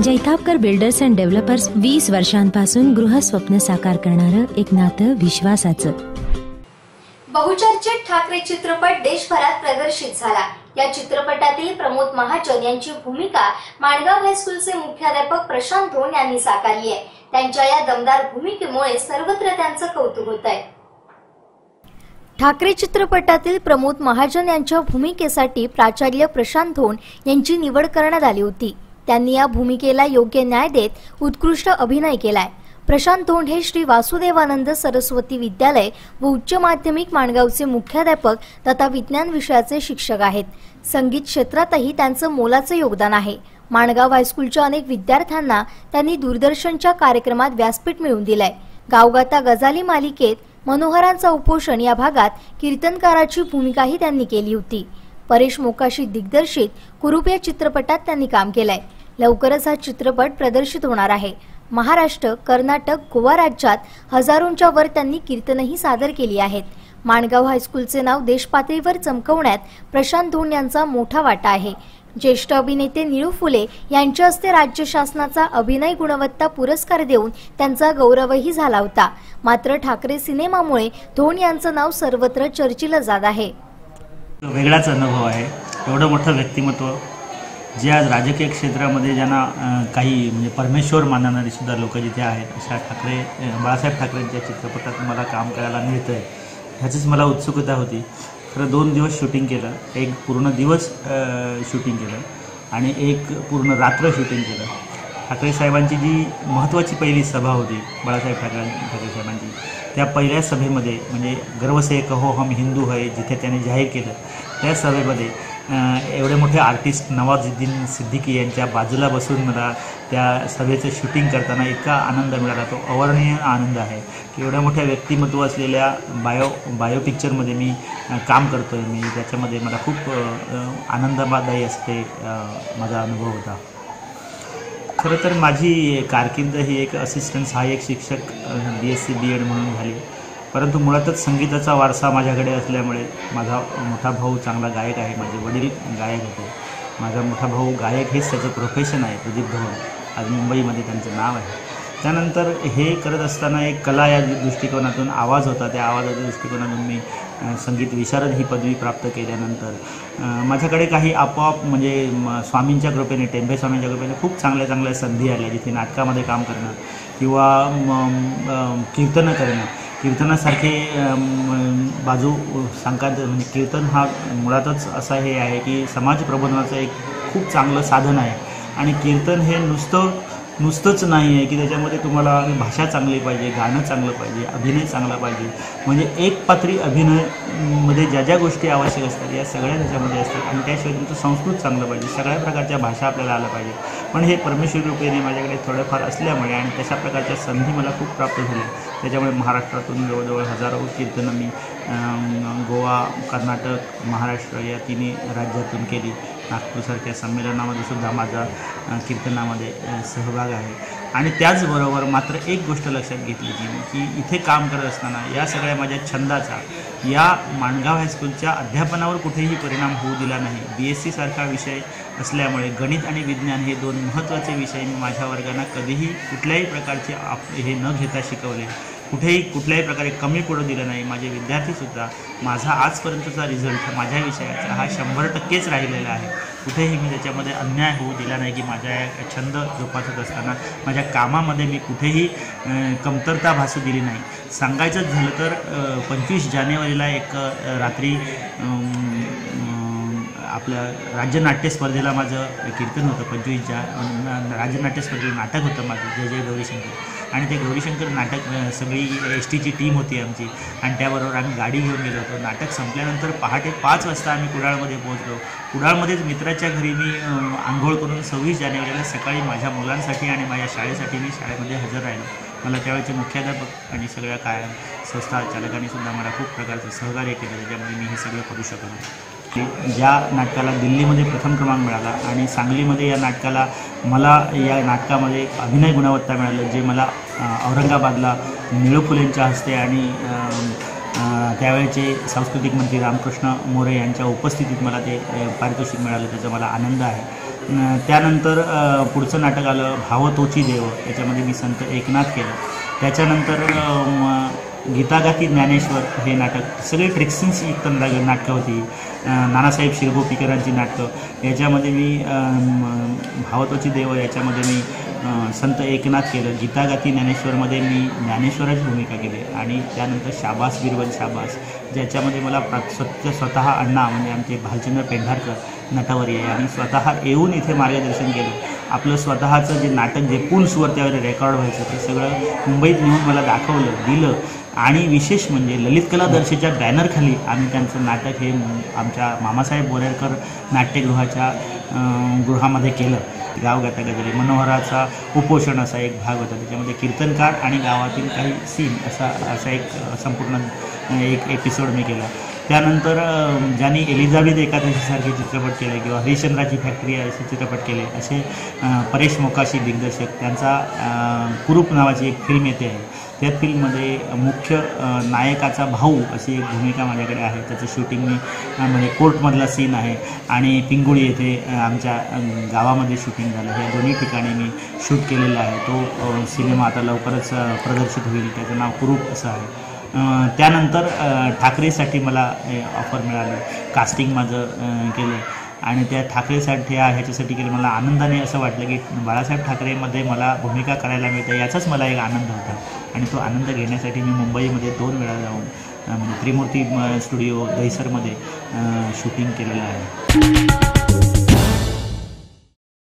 Jaitapkar builders and developers वीस वर्षांपासून गृहस्वप्न साकार करणारं एक नातं विश्वासाचं. बहुचर्चित ठाकरे चित्रपट देशभरात प्रदर्शित झाला. या चित्रपटातील प्रमोद महाजन यांची भूमिका माणगाव हायस्कूलचे मुख्याध्यापक प्रशांत धोण यांनी साकारली आहे. त्यांच्या या दमदार भूमिकेमुळे सर्वत्र त्यांचं कौतुक होत आहे ठाकरे चित्रपटातील प्रमोद महाजन यांच्या भूमिकेसाठी प्राचार्य प्रशांत धोण यांची निवड करण्यात आली होती. त्यांनी या भूमिकेला योग्य न्याय देत उत्कृष्ट अभिनय केलाय. प्रशांत धोंड हे श्री वासुदेवानंद सरस्वती विद्यालय व उच्च माध्यमिक माणगावचे मुख्याध्यापक तथा विज्ञान विषयाचे शिक्षक आहेत. संगीत क्षेत्रातही त्यांचं मोलाचं योगदान आहे. माणगाव हायस्कूलच्या अनेक विद्यार्थ्यांना त्यांनी दूरदर्शनच्या कार्यक्रमात व्यासपीठ मिळवून दिलंय. गावगाता गजाली मालिकेत मनोहरांचा उपोषण या भागात कीर्तनकाराची भूमिकाही त्यांनी केली होती. परेश मोकाशी दिग्दर्शित कुरूप या चित्रपटात त्यांनी काम केलंय. लवकरच हा चित्रपट प्रदर्शित होणार आहे. महाराष्ट्र कर्नाटक गोवा राज्यात हजारोंच्या वर त्यांनी कीर्तनही सादर केली आहेत. माणगाव हायस्कूलचे नाव देशपातळीवर चमकवण्यात प्रशांत धोंड यांचा मोठा वाटा आहे. ज्येष्ठ अभिनेते निळू फुले यांच्या हस्ते राज्य शासनाचा अभिनय गुणवत्ता पुरस्कार देऊन त्यांचा गौरवही झाला होता. मात्र ठाकरे सिनेमामुळे धोंड यांचं नाव सर्वत्र चर्चिलं जात आहे. वेगळाच अनुभव आहे. एवढं मोठं व्यक्तिमत्व जे आज राजकीय क्षेत्रामध्ये ज्यांना काही म्हणजे परमेश्वर मानणारी सुद्धा लोक जिथे आहेत अशा ठाकरे बाळासाहेब ठाकरेंच्या चित्रपटात मला काम करायला मिळतं आहे ह्याचीच मला उत्सुकता होती. खरं दोन दिवस शूटिंग केलं एक पूर्ण दिवस शूटिंग केलं आणि एक पूर्ण रात्र शूटिंग केलं. ठाकरे साहेबांची जी महत्त्वाची पहिली सभा होती बाळासाहेब ठाकरे ठाकरे साहेबांची त्या पहिल्या सभेमध्ये म्हणजे गर्व से कहो हम हिंदू है जिथे त्याने जाहीर केलं त्या सभेमध्ये एवढे मोठे आर्टिस्ट नवाजुद्दीन सिद्दीकी यांच्या बाजूला बसून मला त्या सभेचं शूटिंग करताना इतका आनंद मिळाला. तो अवर्णीय आनंद आहे की एवढ्या मोठ्या व्यक्तिमत्व असलेल्या बायो बायो पिक्चरमध्ये मी काम करतो आहे मी त्याच्यामध्ये मला खूप आनंददायी असते माझा अनुभव होता. खरं तर माझी कारकीर्द ही एक असिस्टंट सहाय्यक शिक्षक B S C B Ed म्हणून झाली. परंतु मुळातच संगीताचा वारसा माझ्याकडे असल्यामुळे माझा मोठा भाऊ चांगला गायक आहे माझे वडील गायक होते. माझा मोठा भाऊ गायक हेच त्याचं प्रोफेशन आहे प्रदीप धवन. आज मुंबईमध्ये त्यांचं नाव आहे. त्यानंतर हे करत असताना एक कला या दृष्टिकोनातून आवाज होता. त्या आवाजाच्या दृष्टिकोनातून मी संगीत विशारद ही पदवी प्राप्त केल्यानंतर माझ्याकडे काही आपोआप म्हणजे स्वामींच्या कृपेने टेंभे स्वामींच्या कृपेने खूप चांगल्या चांगल्या संधी आल्या जिथे नाटकामध्ये काम करणं किंवा कीर्तनं करणं. कीर्तनासारखे बाजू सांगतात म्हणजे कीर्तन हा मुळातच असा हे आहे की समाज प्रबोधनाचं एक खूप चांगलं साधन आहे. आणि कीर्तन हे नुसतं नुसतंच नाही आहे की त्याच्यामध्ये तुम्हाला भाषा चांगली पाहिजे गाणं चांगलं पाहिजे अभिनय चांगला पाहिजे. म्हणजे एक पात्री अभिनयमध्ये ज्या ज्या गोष्टी आवश्यक असतात या सगळ्या त्याच्यामध्ये असतात आणि त्याशिवाय तुमचं संस्कृत चांगलं पाहिजे. सगळ्या प्रकारच्या भाषा आपल्याला आल्या पाहिजे. पण हे परमेश्वर रूपेने माझ्याकडे थोडंफार असल्यामुळे आणि तशा प्रकारच्या संधी मला खूप प्राप्त झाल्या. त्याच्यामुळे महाराष्ट्रातून जवळजवळ हजारो कीर्तनं मी गोवा कर्नाटक महाराष्ट्र या तिन्ही राज्यातून केली. नागपूरसारख्या संमेलनामध्ये सुद्धा माझा कीर्तनामध्ये सहभाग आहे. आणि त्याचबरोबर मात्र एक गोष्ट लक्षात घेतली की की इथे काम करत असताना या सगळ्या माझ्या छंदाचा या माणगाव हायस्कूलच्या अध्यापनावर कुठेही परिणाम होऊ दिला नाही. बी एस सीसारखा विषय असल्यामुळे गणित आणि विज्ञान हे दोन महत्त्वाचे विषय मी माझ्या वर्गांना कधीही कुठल्याही प्रकारचे आप हे न घेता शिकवले. कुठेही कुठल्याही प्रकारे कमी पडू दिलं नाही. माझे विद्यार्थीसुद्धा माझा आजपर्यंतचा रिझल्ट माझ्या विषयाचा हा शंभर टक्केच राहिलेला आहे. कुठेही मी त्याच्यामध्ये अन्याय होऊ दिला नाही की माझ्या छंद जोपासत असताना माझ्या कामामध्ये मी कुठेही कमतरता भासू दिली नाही. सांगायचंच झालं तर पंचवीस जानेवारीला एक रात्री आपलं राज्यनाट्य स्पर्धेला माझं कीर्तन होतं पंचवीसच्या राज्यनाट्य स्पर्धेला नाटक होतं माझं जय जय गौरीशंकर आणि ते गौरीशंकर नाटक सगळी एस टीची टीम होती आमची. आणि त्याबरोबर आम्ही गाडी घेऊन गेलो होतो. नाटक संपल्यानंतर पहाटे पाच वाजता आम्ही कुडाळमध्ये पोहोचलो. कुडाळमध्येच मित्राच्या घरी मी आंघोळ करून सव्वीस जानेवारीला सकाळी माझ्या मुलांसाठी आणि माझ्या शाळेसाठी मी शाळेमध्ये हजर राहिलो. मला त्यावेळेचे मुख्याध्यापक आणि सगळ्या काय संस्था चालकांनी सुद्धा मला खूप प्रकारचं सहकार्य केलं त्याच्यामध्ये मी हे सगळं करू शकलो. की ज्या नाटकाला दिल्लीमध्ये प्रथम क्रमांक मिळाला आणि सांगलीमध्ये या नाटकाला मला या नाटकामध्ये अभिनय गुणवत्ता मिळालं जे मला औरंगाबादला निळू फुलेंच्या हस्ते आणि त्यावेळेचे सांस्कृतिक मंत्री रामकृष्ण मोरे यांच्या उपस्थितीत मला ते पारितोषिक मिळालं त्याचा मला आनंद आहे. त्यानंतर पुढचं नाटक आलं भावतोची देव याच्यामध्ये मी संत एकनाथ केलं. त्याच्यानंतर गीतागाती ज्ञानेश्वर हे नाटक सगळे ट्रिक्सिन्स युक्त नाटकं होती. नानासाहेब शिरगोपीकरांची नाटकं. याच्यामध्ये मी भावत्वाची भावतोची देव याच्यामध्ये मी संत एकनाथ केलं. गीतागाती ज्ञानेश्वरमध्ये मी ज्ञानेश्वराची भूमिका केली. आणि त्यानंतर शाबास बिरबल शाबास ज्याच्यामध्ये मला प्रा स्वतः स्वतः अण्णा म्हणजे आमचे भालचंद्र पेंढारकर नटावरी आहे आणि स्वतः येऊन इथे मार्गदर्शन केलं. आपलं स्वतःचं जे नाटक जे पुल्सवर त्यावर रेकॉर्ड व्हायचं ते सगळं मुंबईत नेऊन मला दाखवलं दिलं. आणि विशेष म्हणजे ललित कला दर्शेच्या बॅनरखाली आम्ही त्यांचं नाटक हे आमच्या मामासाहेब बोरेकर नाट्यगृहाच्या गृहामध्ये केलं. गाव गाता गजरे मनोहराचा उपोषण असा एक भाग होता. त्याच्यामध्ये कीर्तनकार आणि गावातील काही सीन असा असा एक संपूर्ण एक एपिसोड मी केला. त्यानंतर ज्यांनी एलिझाबेथ एकादशीसारखे चित्रपट केले किंवा हरिश्चंद्राची फॅक्टरी असे चित्रपट केले असे परेश मोकाशी दिग्दर्शक त्यांचा कुरूप नावाची एक फिल्म येते आहे. त्या फिल्ममध्ये मुख्य नायकाचा भाऊ अशी एक भूमिका माझ्याकडे आहे. त्याचं शूटिंग मी म्हणजे कोर्टमधला सीन आहे आणि पिंगुळी येथे आमच्या गावामध्ये शूटिंग झालं. हे दोन्ही ठिकाणी मी शूट केलेला आहे. तो सिनेमा आता लवकरच प्रदर्शित होईल. त्याचं नाव कुरूप असं आहे. त्यानंतर ठाकरेसाठी मला ऑफर मिळाली. कास्टिंग माझं केलं. आणि त्या ठाकरेसाठी हा ह्याच्यासाठी केलं मला आनंदाने असं वाटलं की बाळासाहेब ठाकरेमध्ये मला भूमिका करायला मिळते याचाच मला एक आनंद होता. आणि तो आनंद घेण्यासाठी मी मुंबईमध्ये दोन वेळा जाऊन म्हणजे त्रिमूर्ती स्टुडिओ दहिसरमध्ये शूटिंग केलेलं आहे.